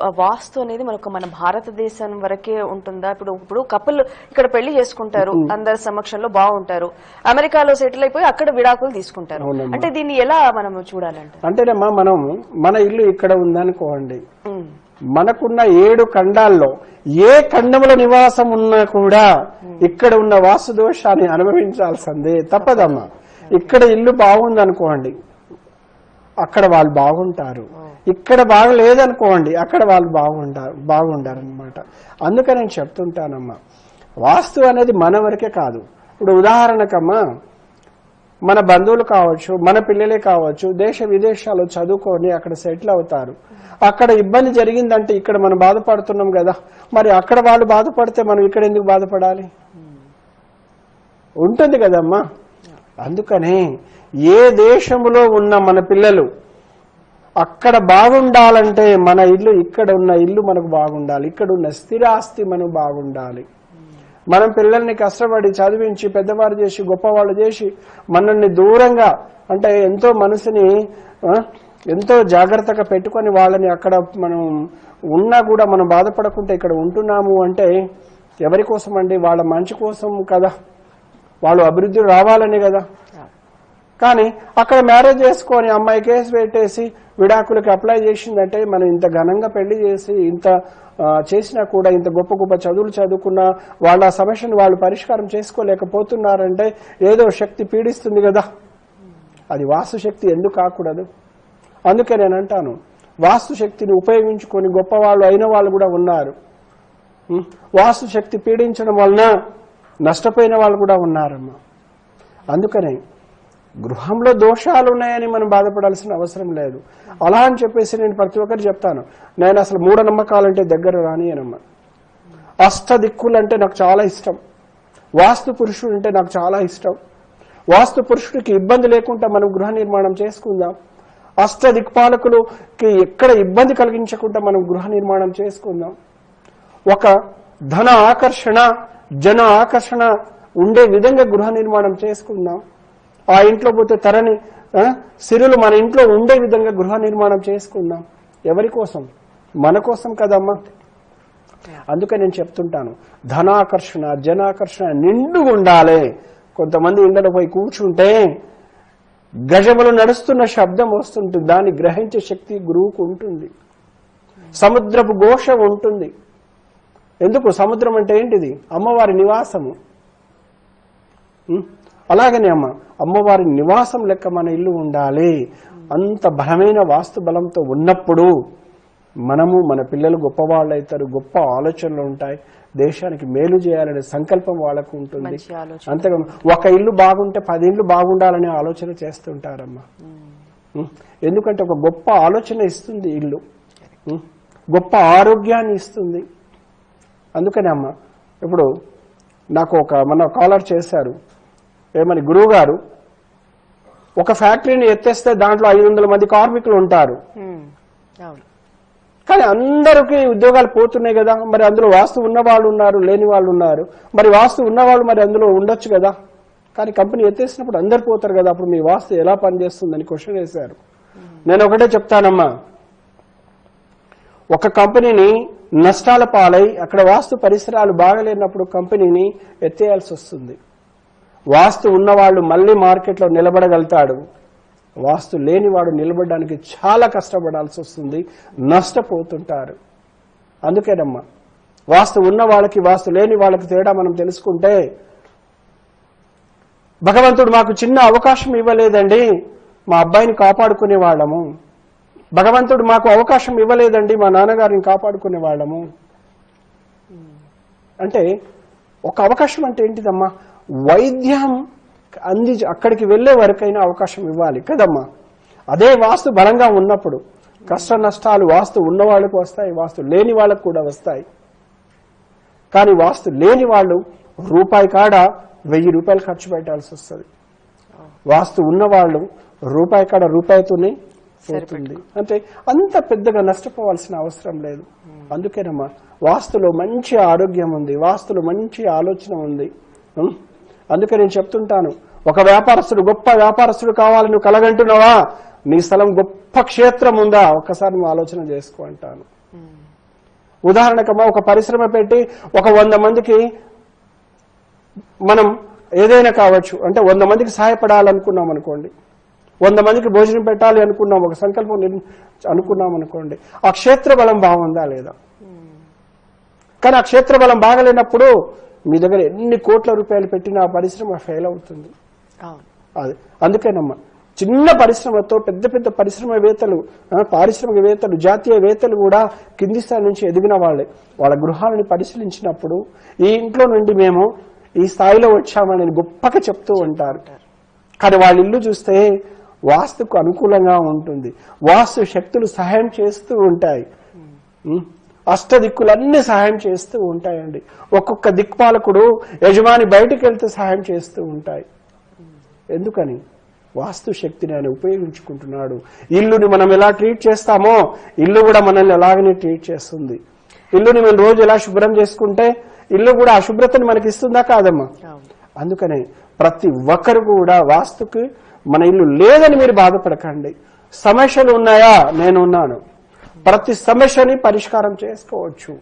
వాస్తు అనేది మనకు మన భారతదేశం వరకే ఉంటుందా? ఇప్పుడు ఇప్పుడు కపుల్ ఇక్కడ పెళ్ళి చేసుకుంటారు. అందరి సమక్షంలో బాగుంటారు. అమెరికాలో సెటిల్ అయిపోయి అక్కడ విడాకులు తీసుకుంటారు. అంటే దీన్ని ఎలా మనం చూడాలంటే అంటేనమ్మా మనం మన ఇల్లు ఇక్కడ ఉందనుకోండి. మనకున్న ఏడు ఖండాల్లో ఏ ఖండంలో నివాసం ఉన్నా కూడా ఇక్కడ ఉన్న వాస్తు దోషాన్ని అనుభవించాల్సిందే తప్పదమ్మా. ఇక్కడ ఇల్లు బాగుందనుకోండి. అక్కడ వాళ్ళు బాగుంటారు. ఇక్కడ బాగలేదనుకోండి అక్కడ వాళ్ళు బాగుంటారు బాగుండారు అనమాట అందుకని నేను చెప్తుంటానమ్మా. వాస్తు అనేది మన వరకే కాదు. ఇప్పుడు ఉదాహరణకమ్మా మన బంధువులు కావచ్చు మన పిల్లలే కావచ్చు దేశ విదేశాలు చదువుకొని అక్కడ సెటిల్ అవుతారు. అక్కడ ఇబ్బంది జరిగిందంటే ఇక్కడ మనం బాధపడుతున్నాం కదా. మరి అక్కడ వాళ్ళు బాధపడితే మనం ఇక్కడ ఎందుకు బాధపడాలి? ఉంటుంది కదమ్మా. అందుకనే ఏ దేశంలో ఉన్న మన పిల్లలు అక్కడ బాగుండాలంటే మన ఇల్లు ఇక్కడ ఉన్న ఇల్లు మనకు బాగుండాలి. ఇక్కడ ఉన్న స్థిరాస్తి మనకు బాగుండాలి. మనం పిల్లల్ని కష్టపడి చదివించి పెద్దవారు చేసి గొప్పవాళ్ళు చేసి మనల్ని దూరంగా అంటే ఎంతో మనసుని ఎంతో జాగ్రత్తగా పెట్టుకొని వాళ్ళని అక్కడ మనం ఉన్నా కూడా మనం బాధపడకుండా ఇక్కడ ఉంటున్నాము అంటే ఎవరి కోసం అండి వాళ్ళ మంచి కోసం కదా. వాళ్ళు అభివృద్ధి రావాలని కదా. కానీ అక్కడ మ్యారేజ్ చేసుకొని అమ్మాయి కేసు పెట్టేసి విడాకులకి అప్లై చేసిందంటే మనం ఇంత ఘనంగా పెళ్ళి చేసి ఇంత చేసినా కూడా ఇంత గొప్ప గొప్ప చదువులు చదువుకున్నా వాళ్ళ సమస్యను వాళ్ళు పరిష్కారం చేసుకోలేకపోతున్నారంటే ఏదో శక్తి పీడిస్తుంది కదా. అది వాస్తు శక్తి ఎందుకు కాకూడదు? అందుకే నేను అంటాను వాస్తు శక్తిని ఉపయోగించుకొని గొప్పవాళ్ళు అయిన వాళ్ళు కూడా ఉన్నారు. వాస్తుశక్తి వాస్తు శక్తి పీడించడం వలన నష్టపోయిన వాళ్ళు కూడా ఉన్నారమ్మా. అందుకనే గృహంలో దోషాలు ఉన్నాయని మనం బాధపడాల్సిన అవసరం లేదు. అలా అని చెప్పేసి నేను ప్రతి ఒక్కరు చెప్తాను. నేను అసలు మూఢనమ్మకాలంటే దగ్గర రానియనమ్మా అష్ట దిక్కులంటే నాకు చాలా ఇష్టం. వాస్తు పురుషుడు అంటే నాకు చాలా ఇష్టం. వాస్తు పురుషుడికి ఇబ్బంది లేకుండా మనం గృహ నిర్మాణం చేసుకుందాం. అష్ట దిక్పాలకులకి ఎక్కడ ఇబ్బంది కలిగించకుండా మనం గృహ నిర్మాణం చేసుకుందాం. ఒక ధన ఆకర్షణ జన ఆకర్షణ ఉండే విధంగా గృహ నిర్మాణం చేసుకుందాం. ఆ ఇంట్లో పోతే తరని సిరులు మన ఇంట్లో ఉండే విధంగా గృహ నిర్మాణం చేసుకుందాం ఎవరి కోసం? మన కోసం కదమ్మా. అందుకే నేను చెప్తుంటాను ధనాకర్షణ జనాకర్షణ నిండుగా ఉండాలి. కొంతమంది ఇండ్లలో పోయి కూర్చుంటే గజములు నడుస్తున్న శబ్దం వస్తుంటుంది. దాన్ని గ్రహించే శక్తి గురువుకు ఉంటుంది. సముద్రపు ఘోష ఉంటుంది. ఎందుకు? సముద్రం అంటే ఏంటిది? అమ్మవారి నివాసము. అలాగనే అమ్మ అమ్మవారి నివాసం లెక్క మన ఇల్లు ఉండాలి. అంత బలమైన వాస్తు బలంతో ఉన్నప్పుడు మనము మన పిల్లలు గొప్పవాళ్ళు అవుతారు గొప్ప ఆలోచనలు ఉంటాయి. దేశానికి మేలు చేయాలనే సంకల్పం వాళ్ళకు ఉంటుంది. అంతేగా ఒక ఇల్లు బాగుంటే పది ఇల్లు బాగుండాలనే ఆలోచన చేస్తుంటారమ్మా? ఎందుకంటే ఒక గొప్ప ఆలోచన ఇస్తుంది ఇల్లు? గొప్ప ఆరోగ్యాన్ని ఇస్తుంది. అందుకనే అమ్మ ఇప్పుడు నాకు ఒక మన కాలర్ చేశారు. ఏమని గురువు గారు ఒక ఫ్యాక్టరీని ఎత్తేస్తే దాంట్లో ఐదు వందల మంది కార్మికులు ఉంటారు. కానీ అందరికీ ఉద్యోగాలు పోతున్నాయి కదా మరి అందులో వాస్తు ఉన్న వాళ్ళు ఉన్నారు లేని వాళ్ళు ఉన్నారు. మరి వాస్తు ఉన్నవాళ్ళు మరి అందులో ఉండొచ్చు కదా. కానీ కంపెనీ ఎత్తేసినప్పుడు అందరు పోతారు కదా అప్పుడు మీ వాస్తు ఎలా పనిచేస్తుందని క్వశ్చన్ వేశారు. నేను ఒకటే చెప్తానమ్మా. ఒక కంపెనీని నష్టాల పాలై అక్కడ వాస్తు పరిసరాలు బాగలేనప్పుడు కంపెనీని ఎత్తేయాల్సి వస్తుంది. వాస్తు ఉన్నవాళ్ళు మళ్ళీ మార్కెట్లో నిలబడగలుగుతాడు. వాస్తు లేనివాడు నిలబడడానికి చాలా కష్టపడాల్సి వస్తుంది. నష్టపోతుంటారు. అందుకేనమ్మా వాస్తు ఉన్న వాళ్ళకి వాస్తు లేని వాళ్ళకి తేడా మనం తెలుసుకుంటే భగవంతుడు మాకు చిన్న అవకాశం ఇవ్వలేదండి. మా అబ్బాయిని కాపాడుకునే వాళ్ళము. భగవంతుడు మాకు అవకాశం ఇవ్వలేదండి. మా నాన్నగారిని కాపాడుకునే వాళ్ళము. అంటే ఒక అవకాశం అంటే ఏంటిదమ్మా? వైద్యం అంది అక్కడికి వెళ్ళే వరకైనా అవకాశం ఇవ్వాలి కదమ్మా. అదే వాస్తు బలంగా ఉన్నప్పుడు కష్ట నష్టాలు వాస్తు ఉన్న వాళ్ళకు వస్తాయి వాస్తు లేని వాళ్ళకు కూడా వస్తాయి. కానీ వాస్తు లేని వాళ్ళు రూపాయి కాడ వెయ్యి రూపాయలు ఖర్చు పెట్టాల్సి వస్తుంది. వాస్తు ఉన్నవాళ్ళు రూపాయి కాడ రూపాయితోనే పోతుంది. అంటే అంత పెద్దగా నష్టపోవాల్సిన అవసరం లేదు. అందుకేనమ్మా వాస్తులో మంచి ఆరోగ్యం ఉంది వాస్తులో మంచి ఆలోచన ఉంది? అందుకే నేను చెప్తుంటాను ఒక వ్యాపారస్తుడు గొప్ప వ్యాపారస్తుడు కావాలని నువ్వు కలగంటున్నావా? నీ స్థలం గొప్ప క్షేత్రం ఉందా? ఒక్కసారి నువ్వు ఆలోచన చేసుకో అంటాను. ఉదాహరణకమ్మా ఒక పరిశ్రమ పెట్టి ఒక వంద మందికి మనం ఏదైనా కావచ్చు అంటే వంద మందికి సహాయపడాలనుకున్నాం అనుకోండి వంద మందికి భోజనం పెట్టాలి అనుకున్నాం ఒక సంకల్పం అనుకున్నాం అనుకోండి ఆ క్షేత్ర బలం బాగుందా లేదా? కానీ ఆ క్షేత్ర బలం బాగలేనప్పుడు మీ దగ్గర ఎన్ని కోట్ల రూపాయలు పెట్టినా ఆ పరిశ్రమ ఫెయిల్ అవుతుంది. అది అందుకేనమ్మా చిన్న పరిశ్రమతో పెద్ద పెద్ద పరిశ్రమవేత్తలు పారిశ్రామికవేత్తలు జాతీయవేత్తలు కూడా కింది స్థాయి నుంచి ఎదిగిన వాళ్ళే. వాళ్ళ గృహాలను పరిశీలించినప్పుడు ఈ ఇంట్లో నుండి మేము ఈ స్థాయిలో వచ్చామని గొప్పగా చెప్తూ ఉంటారు. కానీ వాళ్ళ ఇల్లు చూస్తే వాస్తుకు అనుకూలంగా ఉంటుంది. వాస్తు శక్తులు సహాయం చేస్తూ ఉంటాయి. ఉం? అష్ట దిక్కులన్నీ సహాయం చేస్తూ ఉంటాయండి. ఒక్కొక్క దిక్పాలకుడు యజమాని బయటికి వెళ్తే సహాయం చేస్తూ ఉంటాయి. ఎందుకని? వాస్తు శక్తిని ఆయన ఉపయోగించుకుంటున్నాడు. ఇల్లుని మనం ఎలా ట్రీట్ చేస్తామో ఇల్లు కూడా మనల్ని అలాగనే ట్రీట్ చేస్తుంది. ఇల్లుని మనం రోజు ఎలా శుభ్రం చేసుకుంటే ఇల్లు కూడా ఆ శుభ్రతని మనకి ఇస్తుందా కాదమ్మా? అందుకనే ప్రతి ఒక్కరు కూడా వాస్తుకి మన ఇల్లు లేదని మీరు బాధపడకండి. సమస్యలు ఉన్నాయా? నేను ఉన్నాను ప్రతి సమస్యని పరిష్కారం చేసుకోవచ్చు.